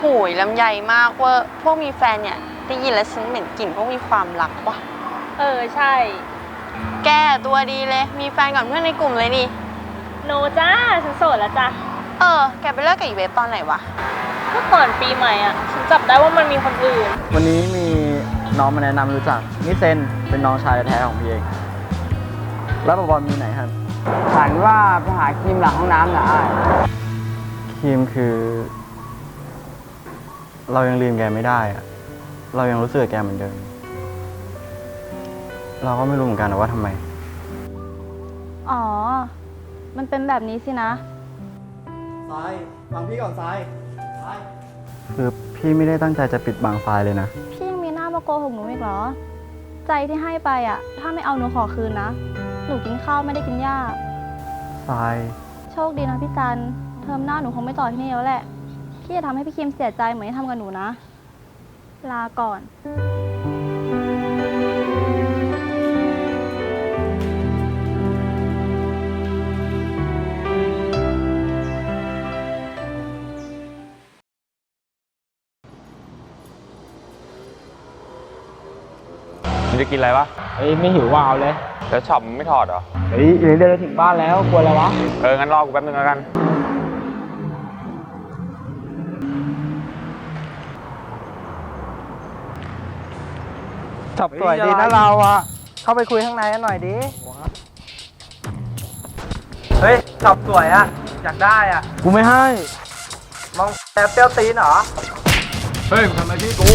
โหยลำใหญ่มากเว่าพวกมีแฟนเนี่ยได้ยินแล้วฉันเหม็นกลิ่นพวกมีความรักว่ะ เออใช่ แกตัวดีเลย มีแฟนกับเพื่อนในกลุ่มเลยนี่ โนจ้าฉันโสดแล้วจ้ะ เออ แกไปเลิกกับอีเวฟตอนไหนวะเมื่อก่อนปีใหม่อะ ฉันจับได้ว่ามันมีคนอื่น วันนี้มีน้องมาแนะนำรู้จักนี่เซนเป็นน้องชายแท้ๆของพี่เอง แล้วบอลมีไหนครับฉันว่าไปหาครีมหลังห้องน้ำนะอ้ายครีมคือ เรายังลืมแกไม่ได้อะเรายังรู้สึกกับแกเหมือนเดิม เราก็ไม่รู้เหมือนกันนะว่าทำไม อ๋อ มันเป็นแบบนี้สินะทรายฟังพี่ก่อนทราย คือพี่ไม่ได้ตั้งใจจะปิดบังทรายเลยนะ พี่ยังมีหน้ามาโกหกหนูอีกเหรอ ใจที่ให้ไปอะ ถ้าไม่เอาหนูขอคืนนะ หนูกินข้าวไม่ได้กินหญ้า ทราย โชคดีนะพี่จันเทอมหน้าหนูคงไม่ต่อที่นี่แล้วแหละ พี่จะทำให้พี่คิมเสียใจเหมือนที่ทำกับหนูนะ ลาก่อน มึงจะกินอะไรวะเฮ้ยไม่หิวว่าเอาเลย แล้วช็อปมึงไม่ถอดเหรอ เฮ้ยเดี๋ยวเดินถึงบ้านแล้วกลัวอะไรวะ เออ งั้นรอกูแป๊บนึงแล้วกัน จับสวยดีนะเราอะเข้าไปคุยข้างในกันหน่อยดิ เฮ้ยจับสวยอะอยากได้อะกูไม่ให้ มองแอบเปรี้ยวตีนเหรอ เฮ้ยมึงทำอะไรพี่กู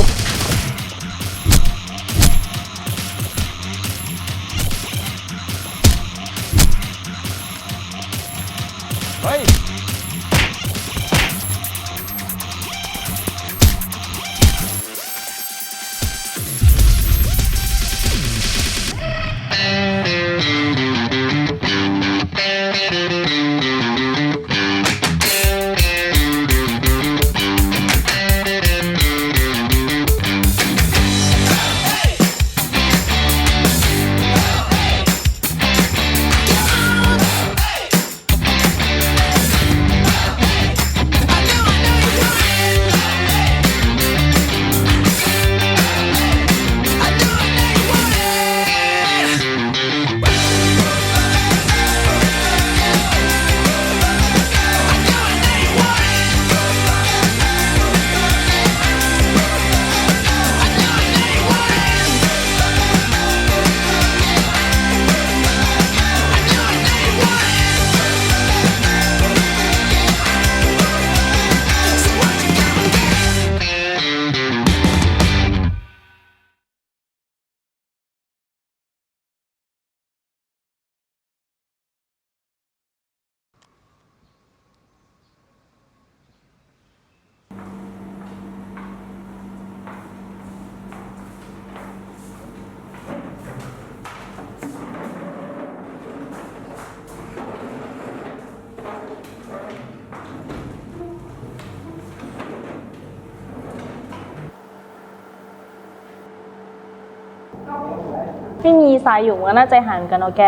ไม่มีสายอยู่มันก็น่าใจหายเหมือนกันเนาะแก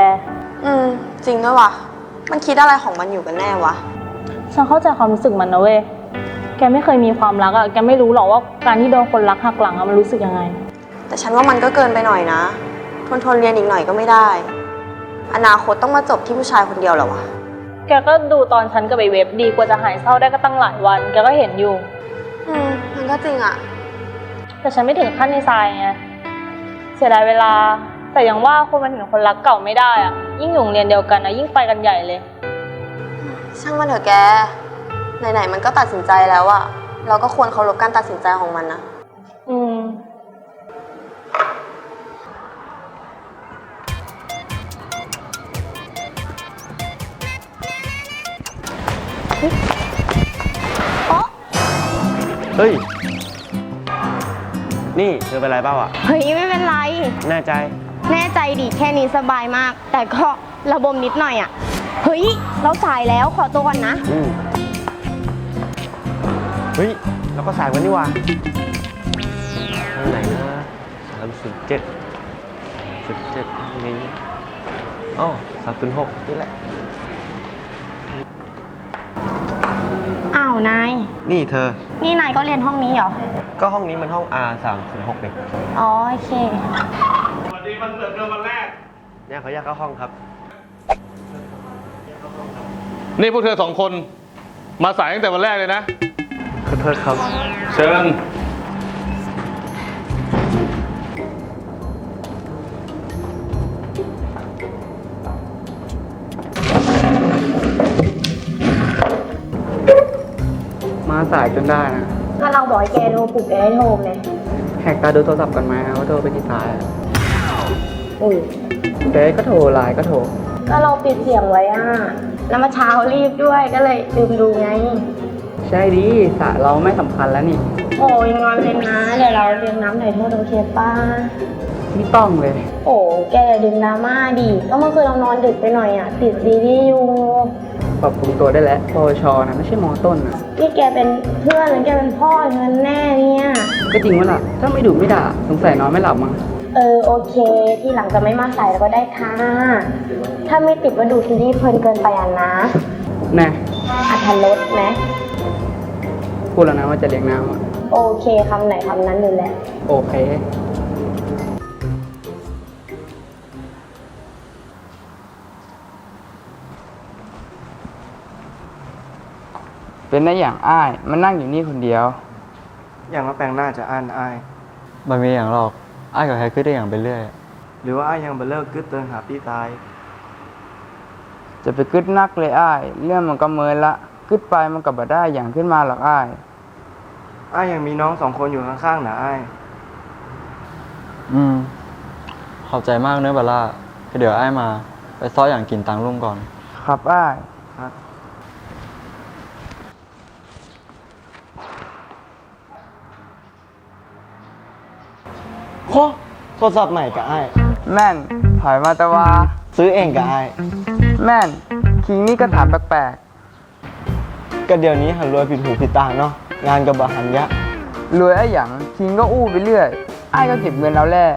อืม จริงด้วยว่ะมันคิดอะไรของมันอยู่กันแน่วะ ฉันเข้าใจความรู้สึกมันนะเว้ย แกไม่เคยมีความรักอะแกไม่รู้หรอกว่าการที่โดนคนรักหักหลังอะมันรู้สึกยังไง แต่ฉันว่ามันก็เกินไปหน่อยนะ ทนทนเรียนอีกหน่อยก็ไม่ได้ อนาคตต้องมาจบที่ผู้ชายคนเดียวเหรอวะ แกก็ดูตอนฉันกับไอเว็บดีกว่าจะหายเศร้าได้ก็ตั้งหลายวัน แกก็เห็นอยู่ อืม มันก็จริงอะแต่ฉันไม่ถึงขั้นในทรายไง เสียดายเวลา แต่ยังว่าคนมันถึงคนรักเก่าไม่ได้อะยิ่งอยู่โรงเรียนเดียวกันนะยิ่งไปกันใหญ่เลย ช่างมันเถอะแก ไหนๆมันก็ตัดสินใจแล้วอะเราก็ควรเคารพการตัดสินใจของมันนะ อืม เฮ้ย นี่เธอเป็นไรเปล่าอะ เฮ้ยไม่เป็นไร แน่ใจ แน่ใจดิแค่นี้สบายมาก แต่ก็ระบมนิดหน่อยอะ่ะ เฮ้ย เราสายแล้วขอตัวก่อนนะ อืมเฮ้ยเราก็สายวันนี่หว่าวันไหนนะสามสิบเจ็ดสิบเจ็ดนี้อ๋อสามสิบหกนี่แหละาวนาย นี่เธอ นี่นายก็เรียนห้องนี้เหรอ ก็ห้องนี้มันห้อง R 3 0 6เด็กอ๋อโอเคเนี่ยเขาอยากเข้าห้องครับ นี่พวกเธอสองคน มาสายตั้งแต่วันแรกเลยนะ ขอโทษครับ เชิญ สายจนได้นะถ้าเราบอกให้แกโทรปลุกแกให้โทรเลยแหกตาดูโทรศัพท์กันไหมว่าโทรไปกี่สายอะอุ้ยเฟซก็โทรไลน์ก็โทรก็เราปิดเสียงไว้อะแล้วมาเช้ารีบด้วยก็เลยลืมดูไง ใช่ดีสายเราไม่สำคัญแล้วนี่ โอ้ยงอนเลยนะเดี๋ยวเราเรียงน้ำหน่อยโทษโอเคป้าไม่ต้องเลย โอ้แกอย่าดึงดราม่าดิก็เมื่อคืนเรานอนดึกไปหน่อยอะติดซีรีส์อยู่ ปรับปรุงตัวได้แล้วปวชนะไม่ใช่มอต้นนะนี่แกเป็นเพื่อนหรือแกเป็นพ่อเงินแน่เนี่ยก็จริงว่าล่ะ ถ้าไม่ดุไม่ด่าสงสัยนอนไม่หลับมั้งเออโอเค ที่หลังจะไม่มาใส่แล้วก็ได้ค่ะ ถ้าไม่ติดว่าดูซีรีส์เพลินเกินไปอะนะแน่อัธรสไหมพูดแล้วนะว่าจะเลี้ยงน้ำอะโอเคคำไหนคำนั้นเลยแหละโอเค เป็นได้อย่างอ้ายมันนั่งอยู่นี่คนเดียว อย่างว่าแปลงหน้าจะอ่านอาย มันมีอย่างหรอกอ้ายกับใครขึ้นได้อย่างไปเรื่อย หรือว่าอายยังเบลเลิกกึดเตือนหาพี่ตาย จะไปกึดนักเลยอ้าย เรื่องมันก็เมินละกึดไปมันก็บ่ได้อย่างขึ้นมาหรอกอ้ายอายยังมีน้องสองคนอยู่ข้างๆนะอาย อืม ขอบใจมากเนื้อะบาร่าเดี๋ยวอ้ายมา ไปซ้ออย่างกินตังลุงก่อน ครับอ้ายโคโทรศัพท์ใหม่กับอายแม่นถอยมาตะวาซื้อเองกับอายแม่นคิงนี่ก็ถามแปลกก็เดี๋ยวนี้หันรวยผิดหูผิดตาเนาะงานกับบหันยะๆรวยไอ้หยังคิงก็อู้ไปเรื่อยอ้ายก็เก็บเงินแล้วแหละ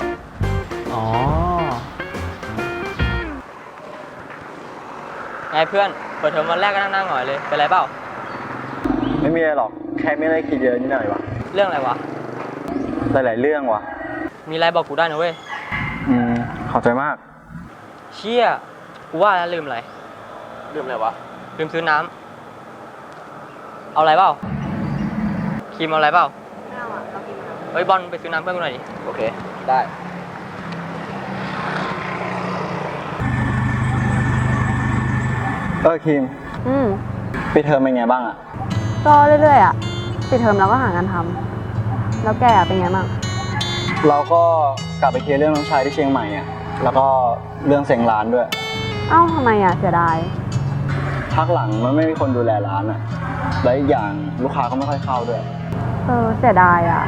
อ๋อไงเพื่อนเปิดเทอมวันแรกก็นั่งๆหน่อยเลย เป็นไรเปล่า ไม่มีอะไรหรอก แค่ไม่ได้คิดเยอะนิดหน่อยวะ เรื่องอะไรวะ หลายๆเรื่องวะ มีอะไรบอกกูได้นะเว้ย อืมขอบใจมาก เชี่ยกูว่าแล้วลืมอะไร ลืมอะไรวะ ลืมซื้อน้ำ เอาอะไรเปล่า ครีมเอาอะไรเปล่าเฮ้ยบอลไปซื้อน้ำเพื่อนกูหน่อยดิ โอเค ได้ เออคิมอืมปีเทอมเป็นไงบ้างอะก็เรื่อยๆอะ ปิดเทอมแล้วก็หางานทำ แล้วแกอะเป็นไงบ้าง เราก็กลับไปเคลียร์เรื่องน้องชายที่เชียงใหม่อะแล้วก็เรื่องเซ็งร้านด้วย เอ้าทำไมอะเสียดาย พักหลังมันไม่มีคนดูแลร้านอะและอีกอย่างลูกค้าก็ไม่ค่อยเข้าด้วย เออเสียดายอะ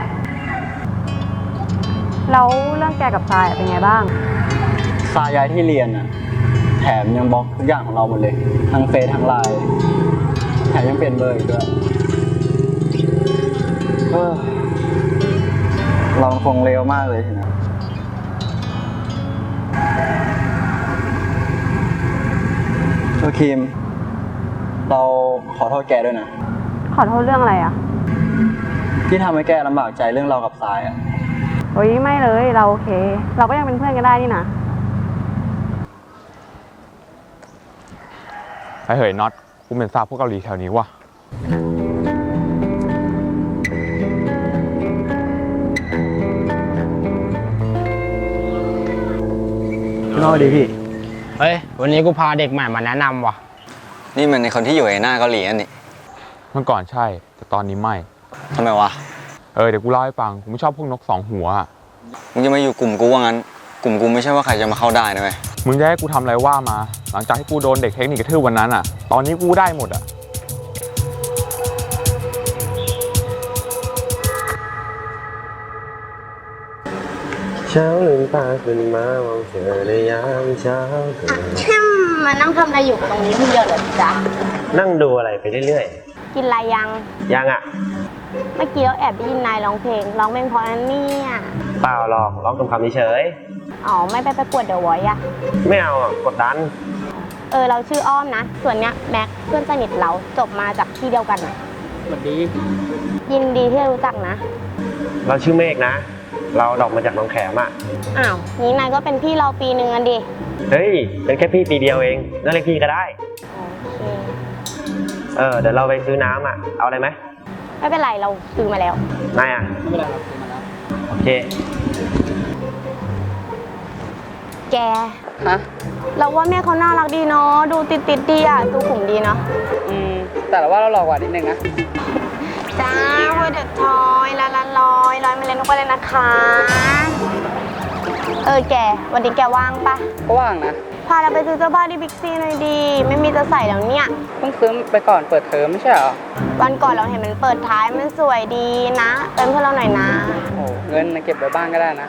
แล้วเรื่องแกกับทรายอะเป็นไงบ้างซาย้ายที่เรียนอะแถมยังบล็อกทุกอย่างของเราหมดเลย ทั้งเฟซทั้งไลน์แถมยังเปลี่ยนเบอร์อีกด้วยเอ้อ เราคงเลวมากเลยทีนะเออคิมเราขอโทษแกด้วยนะ ขอโทษเรื่องอะไรอะ ที่ทำให้แกลำบากใจเรื่องเรากับทรายอะโอ้ยไม่เลยเราโอเค เราก็ยังเป็นเพื่อนกันได้นี่นะไอ้เฮ้ยน็อตกูเป็นซาบพวกเกาหลีแถวนี้ว่ะ นอกดีพี่ เฮ้ย วันนี้กูพาเด็กใหม่มาแนะนำว่ะ นี่มันในคนที่อยู่ในหน้าเกาหลีอันนี้เมื่อก่อนใช่ แต่ตอนนี้ไม่ ทำไมวะ เออเดี๋ยวกูเล่าให้ฟังกูไม่ชอบพวกนกสองหัวอะมึงจะมาอยู่กลุ่มกูว่างั้น กลุ่มกูไม่ใช่ว่าใครจะมาเข้าได้นะเว้ยมึงจะให้กูทำอะไรว่ามา หลังจากที่กูโดนเด็กเทคนิคกระทืบวันนั้นอะตอนนี้กูได้หมดอะ เช้าลืมตาขึ้นมามองเธอในยามเช้าเข้มมานั่งทำอะไรอยู่ตรงนี้คนเดียวเหรอจ๊ะนั่งดูอะไรไปเรื่อยกินอะไรยัง ๆ ยังอะ เมื่อกี้เราแอบได้ยินนายร้องเพลงร้องเพลงเพราะนั่นเนี่ยเปล่าหรอกร้องคำคำเฉยอ๋อไม่ไปประกวดเดอะวอยอะไม่เอาอะกดดัน เออเราชื่ออ้อมนะ ส่วนเนี้ยแม็กเพื่อนสนิทเราจบมาจากที่เดียวกันนะสวัสดียินดีที่ได้รู้จักนะ เราชื่อเมฆนะ เราดอกมาจากหน้องแขมอะ อ้าวนี้นายก็เป็นพี่เราปีหนึ่งอันดิ เฮ้ย เป็นแค่พี่ปีเดียวเองนั่นเรียกพี่ก็ได้ โอเค เออ เดี๋ยวเราไปซื้อน้ำอะ เอาอะไรไหมไม่เป็นไรเราซื้อมาแล้ว นายอะ ไม่เป็นไรครับซื้อมาแล้วโอเค แก ฮะเราว่าแม่เขาน่ารักดีเนาะ ดูติดติดๆดีอะ ดูขุมดีเนาะ อืมแต่ว่าเราหลอกกว่านิดนึงนะ จ้าพูดเด็ดทอยละละลอยลอยมาเลยนุกไปเลยนะคะ เออแก วันนี้แกว่างปะก็ว่างนะ พาเราไปซื้อเสื้อผ้าที่บิ๊กซีหน่อยดี ไม่มีจะใส่แล้วเนี่ย เพิ่งซื้อไปก่อนเปิดเทอมไม่ใช่เหรอ วันก่อนเราเห็นมันเปิดท้ายมันสวยดีนะ เติมเพื่อนเราหน่อยนะโอ้เงินนะเก็บไว้บ้างก็ได้นะ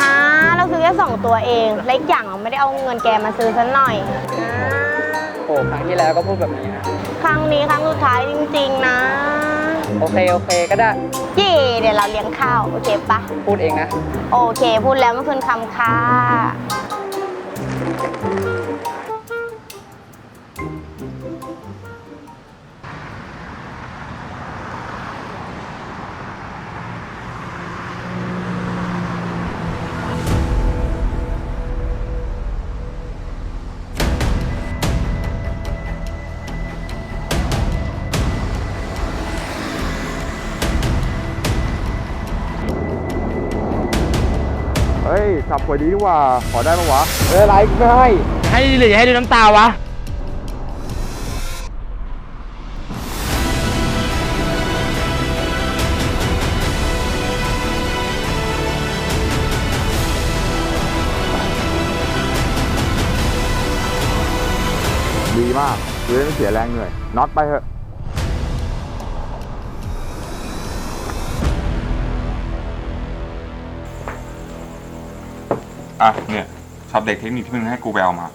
นะเราซื้อแค่สองตัวเองและอีกอย่างเราไม่ได้เอาเงินแกมาซื้อซะหน่อยนะโอ้ครั้งที่แล้วก็พูดแบบนี้นะ ครั้งนี้ครั้งสุดท้ายจริง ๆ นะ โอเค โอเคก็ได้เย่เดี๋ยวเราเลี้ยงข้าว โอเคปะพูดเองนะ โอเค พูดแล้วเมื่อคืนคำค่ะ เฮ้ยสับหวยดีดีกว่า ขอได้ปะวะเออไรไม่ให้ให้หรือให้ดูน้ำตาวะดีมากคือได้ไม่เสียแรงเหนื่อยน็อตไปเถอะ อะเนี่ยช็อปเด็กเทคนิคที่มึงให้กูไปเอามา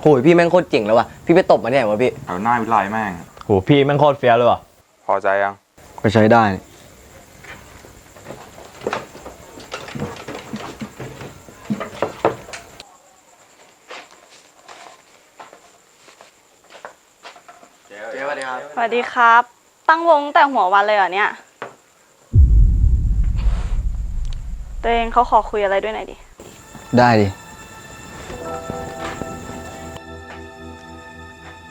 โหยพี่แม่งโคตรเจ๋งแล้วว่ะพี่ไปตบมาเนี่ยวะพี่ เอาหน้าวิไลแม่ง โหพี่แม่งโคตรเฟี้ยวเลยว่ะพอใจยัง ก็ใช้ได้ สวัสดีครับ ตั้งวงแต่หัววันเลยเหรอเนี่ย ตัวเองเขาขอคุยอะไรด้วยหน่อยดิ ได้ดิ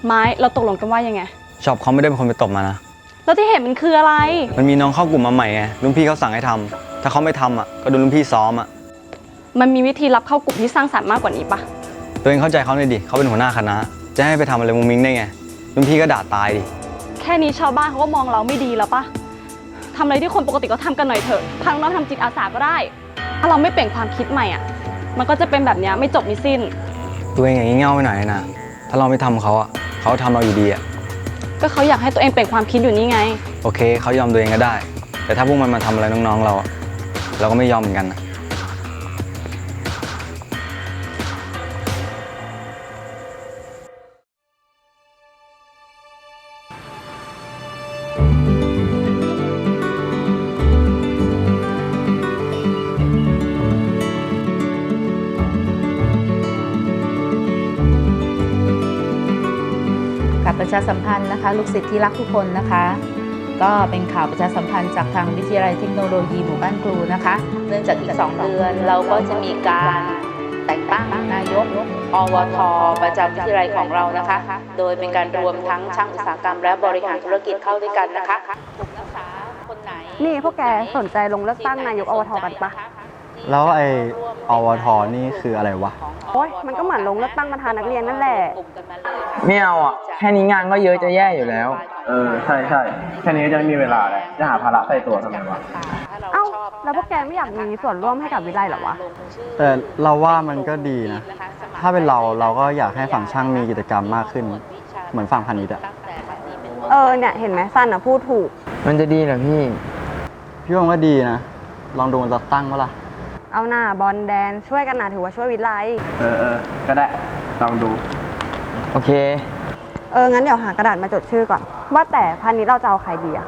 ไม้เราตกลงกันว่ายังไง ชอบเขาไม่ได้เป็นคนไปตบมานะ แล้วที่เห็นมันคืออะไร มันมีน้องเข้ากลุ่มมาใหม่ไงรุ่นพี่เขาสั่งให้ทำถ้าเขาไม่ทำอะก็โดนรุ่นพี่ซ้อมอะมันมีวิธีรับเข้ากลุ่มที่สร้างสรรค์มากกว่านี้ปะตัวเองเข้าใจเขาหน่อยดิเขาเป็นหัวหน้าคณะ จะให้ไปทำอะไรมุงมิงได้ไงรุ่นพี่ก็ด่าตายดิแค่นี้ชาวบ้านเขาก็มองเราไม่ดีแล้วปะทำอะไรที่คนปกติก็ทำกันหน่อยเถอะทางน้องทำจิตอาสาก็ได้ ถ้าเราไม่เปลี่ยนความคิดใหม่อะ มันก็จะเป็นแบบเนี้ยไม่จบไม่สิ้น ตัวเองอย่างงี้เง่าไปหน่อยนะ ถ้าเราไม่ทำเขาอะเขาทำเราอยู่ดีอะ ก็เขาอยากให้ตัวเองเปลี่ยนความคิดอยู่นี่ไง โอเคเขายอมตัวเองก็ได้ แต่ถ้าพวกมันมาทำอะไรน้องๆเราอะเราก็ไม่ยอมเหมือนกันนะค่ะ ประชาสัมพันธ์นะคะ ลูกศิษย์ที่รักทุกคนนะคะ ก็เป็นข่าวประชาสัมพันธ์จากทางวิทยาลัยเทคโนโลยีหมู่บ้านครูนะคะ เนื่องจากอีก 2 เดือนเราก็จะมีการแต่งตั้งนายกอวท ประจำวิทยาลัยของเรานะคะ โดยเป็นการรวมทั้งช่างอุตสาหกรรม และบริหารธุรกิจเข้าด้วยกันนะคะกลุ่มนักศึกษาคนไหนนี่พวกแกสนใจลงเลือกตั้งนายกอวทกันปะ แล้วไอ้อวทนี่คืออะไรวะ โอ้ยมันก็เหมือนลงเลือกตั้งประธานนักเรียนนั่นแหละ ไม่เอาอะ แค่นี้งานก็เยอะจะแย่อยู่แล้ว เออ ใช่ใช่แค่นี้ก็จะไม่มีเวลาแล้วจะหาภาระใส่ตัวทำไมวะ เอ้า แล้วพวกแกไม่อยากมีส่วนร่วมให้กับวิไลเหรอวะ แต่เราว่ามันก็ดีนะ ถ้าเป็นเราเราก็อยากให้ฝั่งช่างมีกิจกรรมมากขึ้น เหมือนฝั่งพาณิชย์อะเออ เนี่ย เห็นไหมสั้นอะพูดถูก มันจะดีเหรอพี่ พี่ว่ามันก็ดีนะ ลองดูมันจะตั้งวะล่ะ เอาหน้าบอลแดนช่วยกันนะถือว่าช่วยวิไลเออเออก็ได้ลองดู โอเค เออ งั้นเดี๋ยวหากระดาษมาจดชื่อก่อน ว่าแต่พันนี้เราจะเอาใครดีอะ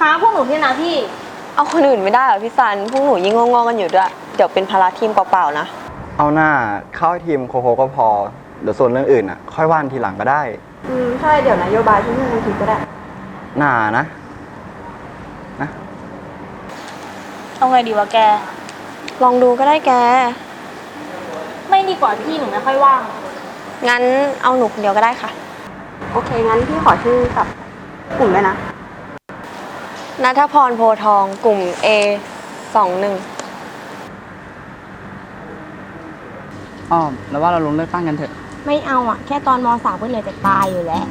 หาพวกหนูที่นะพี่ เอาคนอื่นไม่ได้เหรอพี่ซัน พวกหนูยิ่งงงๆกันอยู่ด้วย เดี๋ยวเป็นภาระทีมเปล่าๆนะ เอาหน้าเข้าทีมโคโคก็พอ เดี๋ยวส่วนเรื่องอื่นอะค่อยว่านทีหลังก็ได้ออืม ใช่ เดี๋ยวนโยบายที่พี่มันคิดก็ได้ หนานะ เอาไงดีวะแก ลองดูก็ได้แก ไม่ดีกว่าพี่หนูไม่ค่อยว่าง งั้นเอาหนูคนเดียวก็ได้ค่ะ โอเค งั้นพี่ขอชื่อกับกลุ่มด้วยนะ นัทพรโพทอง กลุ่ม A สองหนึ่งอ้อมแล้วว่าเราลงเลือกตั้งกันเถอะ ไม่เอาอะ แค่ตอนมสามก็เหนื่อยจะตายอยู่แล้ว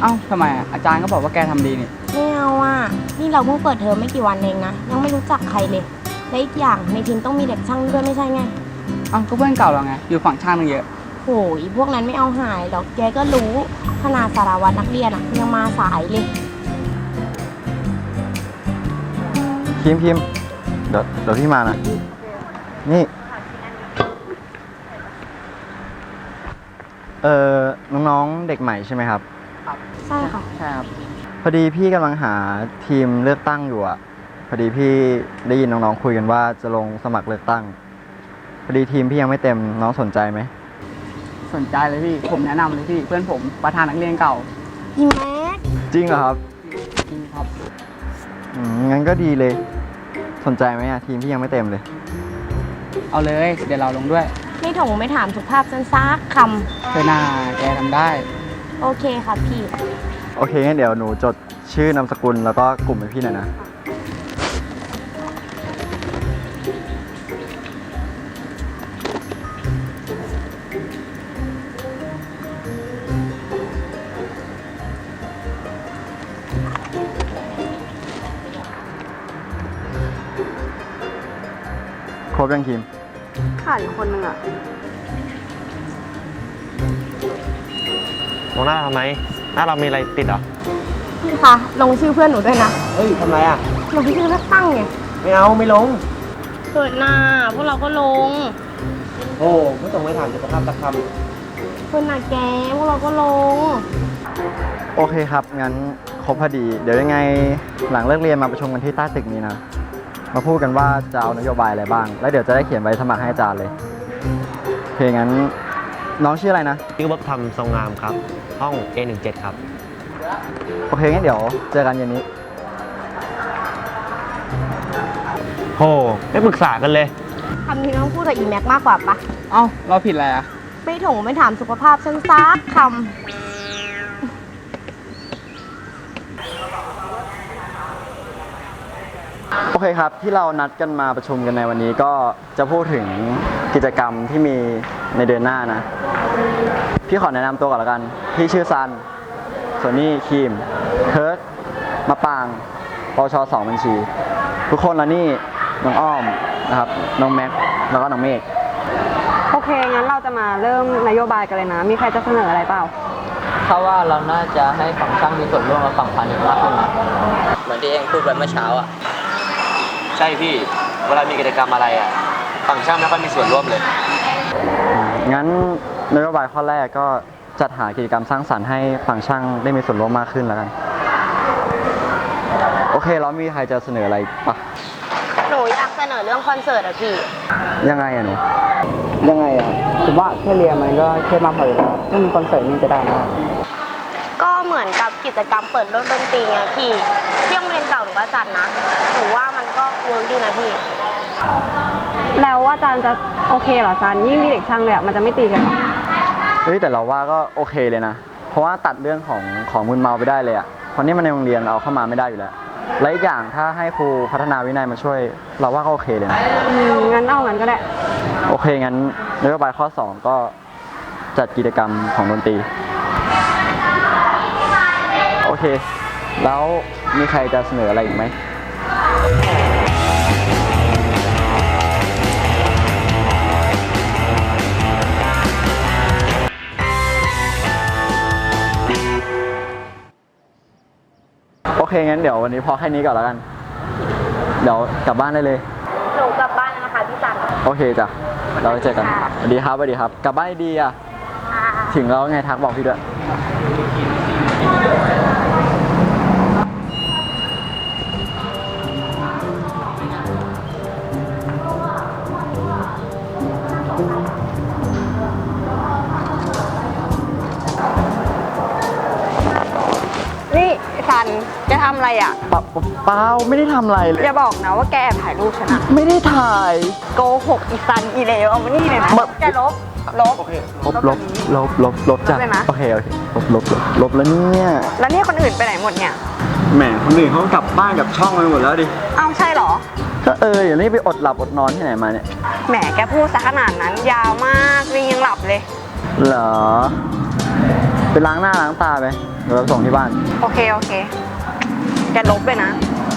เอ้าทำไมอะอาจารย์ก็บอกว่าแกทำดีนี่ ไม่เอาอะ นี่เราเพิ่งเปิดเทอมไม่กี่วันเองนะ ยังไม่รู้จักใครเลย และอีกอย่างในทีมต้องมีเด็กช่างด้วยไม่ใช่ไงเอ้าก็เพื่อนเก่าเราไง อยู่ฝั่งช่างนึงเยอะ โหยพวกนั้นไม่เอาหายหรอกแกก็รู้ขนาดสารวัตรนักเรียนอะยังมาสายเลย พิมพ์พิมพ์เดี๋ยวเดี๋ยวพี่มานะ นี่ เออน้องๆเด็กใหม่ใช่ไหมครับ ใช่ค่ะ ใช่ครับ พอดีพี่กำลังหาทีมเลือกตั้งอยู่อะพอดีพี่ได้ยินน้องๆคุยกันว่าจะลงสมัครเลือกตั้ง พอดีทีมพี่ยังไม่เต็มน้องสนใจไหม สนใจเลยพี่ ผมแนะนำเลยพี่ เพื่อนผมประธานนักเรียนเก่าอีแม็กจริงเหรอครับจริงครับ อืมงั้นก็ดีเลย สนใจไหมอะทีมพี่ยังไม่เต็มเลย เอาเลย เดี๋ยวเราลงด้วยไม่ถงไม่ถามสุภาพสั้นซักคเธอหน้าแกทำได้ำ โอเคค่ะพี่ โอเคงั้นเดี๋ยวหนูจดชื่อนามสกุลแล้วก็กลุ่มให้พี่หน่อยนะ ครบยังทีมขาดอีกคนนึงอะ มองหน้าทำไม หน้าเรามีอะไรติดเหรอ พี่คะลงชื่อเพื่อนหนูด้วยนะเฮ้ยทำไรอะ ลงชื่อเลือกตั้งไงไม่เอาไม่ลง เกิดหน้าพวกเราก็ลงโอ้ไม่ต้องไม่ถามสุขภาพสักคเพื่อนหน้าแกพวกเราก็ลง โอเคครับ งั้นครบพอดี เดี๋ยวยังไงหลังเลิกเรียนมาประชุมกันที่ใต้ตึกนี้นะ มาพูดกันว่าจะเอานโยบายอะไรบ้าง แล้วเดี๋ยวจะได้เขียนใบสมัครให้อาจารย์เลย โอเคงั้น น้องชื่ออะไรนะำชื่อวัฒธรรมทรงงามครับ ห้อง A17 ครับ โอเคงั้นเดี๋ยวเจอกันเย็นนี้ โห ไม่ปรึกษากันเลย คำนี้ต้องพูดกับอีแม็กมากกว่าปะเอ้า เราผิดอะไรอะ ไม่ถงไม่ถามสุขภาพฉันซักคโเคครับที่เรานัดกันมาประชุมกันในวันนี้ก็จะพูดถึงกิจกรรมที่มีในเดือนหน้านะ พี่ขอแนะนำตัวก่อนละกัน พี่ชื่อซัน ส่วนนี้ครีมเคิร์กมะปางปวชสองบัญชี ทุกคนแล้วนี่น้องอ้อมนะครับน้องแม็กแล้วก็น้องเมฆโอเค งั้นเราจะมาเริ่มนโยบายกันเลยนะ มีใครจะเสนออะไรเปล่า ถ้าว่าเราน่าจะให้ฝั่งช่างมีส่วนร่วมและฝั่งพาณิชย์มากขึ้นนะเหมือนที่เองพูดไปเมื่อเช้าอะ ใช่พี่ เวลามีกิจกรรมอะไรอะ ฝั่งช่างไม่ค่อยมีส่วนร่วมเลย งั้นนโยบายข้อแรกก็จัดหากิจกรรมสร้างสรรค์ให้ฝั่งช่างได้มีส่วนร่วมมากขึ้นแล้วกัน โอเคแล้วมีใครจะเสนออะไรอีกปะำหนูอยากเสนอเรื่องคอนเสิร์ตอะพี่ ยังไงอะหนู ยังไงอะผมว่าแค่เรียนมันก็แค่มากพออยู่แล้วถ้ามีคอนเสิร์ตนี่จะได้นะก็เหมือนกับกิจกรรมเปิดเริ่มดนตรีไงพี่ที่โรงเรียนเก่าหนูก็จัดนะหนูว่ามันก็ เวิร์กดีนะพี่ แล้วอาจารย์จะโอเคเหรออาจารย์ยิ่งมีเด็กช่างเลยอะมันจะไม่ตีกันเหรอเฮ้ยแต่เราว่าก็โอเคเลยนะ เพราะว่าตัดเรื่องของของมึนเมาไปได้เลยอะเพราะนี่มันในโรงเรียนเอาเข้ามาไม่ได้อยู่แล้ว และอีกอย่างถ้าให้ครูพัฒนาวินัยมาช่วย เราว่าก็โอเคเลยนะ อืมงั้นเอางั้นก็ได้ โอเคงั้นนโยบายข้อ 2 ก็จัดกิจกรรมของดนตรี โอเค แล้วมีใครจะเสนออะไรอีกไหม เคงั้นเดี๋ยววันนี้พอแค่นี้ก่อนแล้วกัน เดี๋ยวกลับบ้านได้เลย หนูกลับบ้านแล้วนะคะพี่จันโอเคจ้ะ เราไปเจอกันสวัสดีครับสวัสดีครับ กลับบ้านดีๆอะ ถึงแล้วไงทักบอกพี่ด้วย ทำอะไรอะ เปล่าเปล่าไม่ได้ทำอะไรเลย อย่าบอกนะว่าแกแอบถ่ายรูปฉันอะไม่ได้ถ่าย โกหกอีซันอีเลวเอามานี่เลยนะมา แกลบลบลบลบลบลบลบจ้ะลบเลยนะ โอเคโอเคลบลบลบลบแล้วเนี่ยแล้วเนี่ยคนอื่นไปไหนหมดเนี่ย แหมคนอื่นเขากลับบ้านกับช่องไปหมดแล้วดิ เอ้าใช่เหรอ ก็เอออย่างนี้ไปอดหลับอดนอนที่ไหนมาเนี่ยแหมแกพูดซะขนาดนั้นยาวมากลิงยังหลับเลย เหรอไปล้างหน้าล้างตาไปเดี๋ยวเราส่งที่บ้าน โอเค โอเค แกลบเลยนะ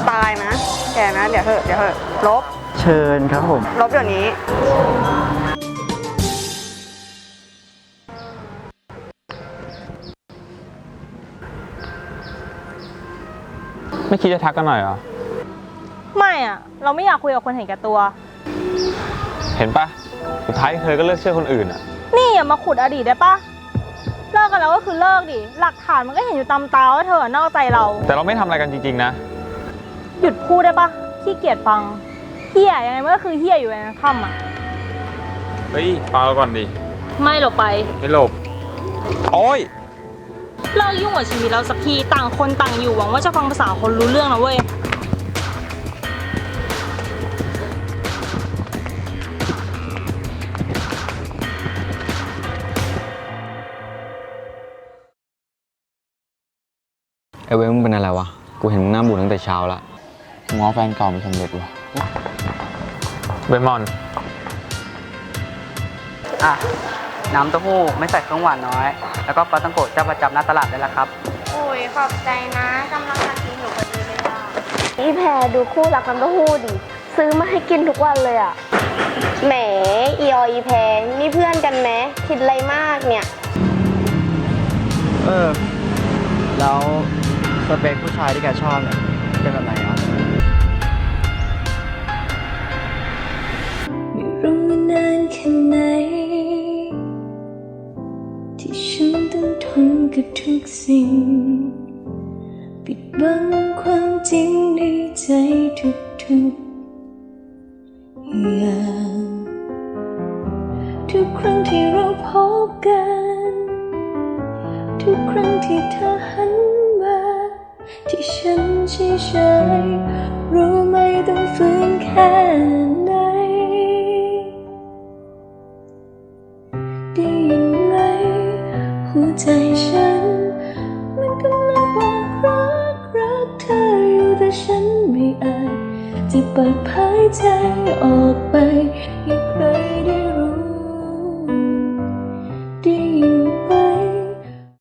ตายนะ แกนะ เดี๋ยวเถอะเดี๋ยวเถอะลบ เชิญครับผม ลบเดี๋ยวนี้ ไม่คิดจะทักกันหน่อยเหรอ ไม่อะเราไม่อยากคุยกับคนเห็นแก่ตัว เห็นปะสุดท้ายเธอก็เลือกเชื่อคนอื่นอะนี่อย่ามาขุดอดีตได้ปะ เลิกกันแล้วก็คือเลิกดิ หลักฐานมันก็เห็นอยู่ตามตาว่าเธออะนอกใจเรา แต่เราไม่ทำอะไรกันจริง ๆ นะ หยุดพูดได้ปะขี้เกียจฟังเฮียยังไงมันก็คือเฮียอยู่ในค่ำอะเฮ้ยฟังเราก่อนดิไม่หลบไป ไม่หลบ โอ้ย เลิกยุ่งกับชีวิตเราสักทีต่างคนต่างอยู่หวังว่าจะฟังภาษาคนรู้เรื่องนะเว้ย เว้ยมึงเป็นอะไรวะ กูเห็นมึงหน้าบูดตั้งแต่เช้าละง้อแฟนเก่าไม่สำเร็จวะเบมอน อะ น้ำเต้าหู้ไม่ใส่เครื่องหวานน้อย แล้วก็ปลาตังโกะเจ้าประจำหน้าตลาดได้แล้วครับ โอ้ยขอบใจนะกำลังมากินอยู่พอดีเลยอะอีแพรดูคู่รักน้ำเต้าหู้ดิ ซื้อมาให้กินทุกวันเลยอะ แหมอีออีแพรนี่เพื่อนกันไหมคิดอะไรมากเนี่ย เออ แล้ว สเปคผู้ชายที่แกชอบเนี่ยเป็นแบบไหนอะไม่รู้ว่านานแค่ไหน ที่ฉันต้องทนกับทุกสิ่ง ปิดบังความจริงในใจทุกๆ ฉัน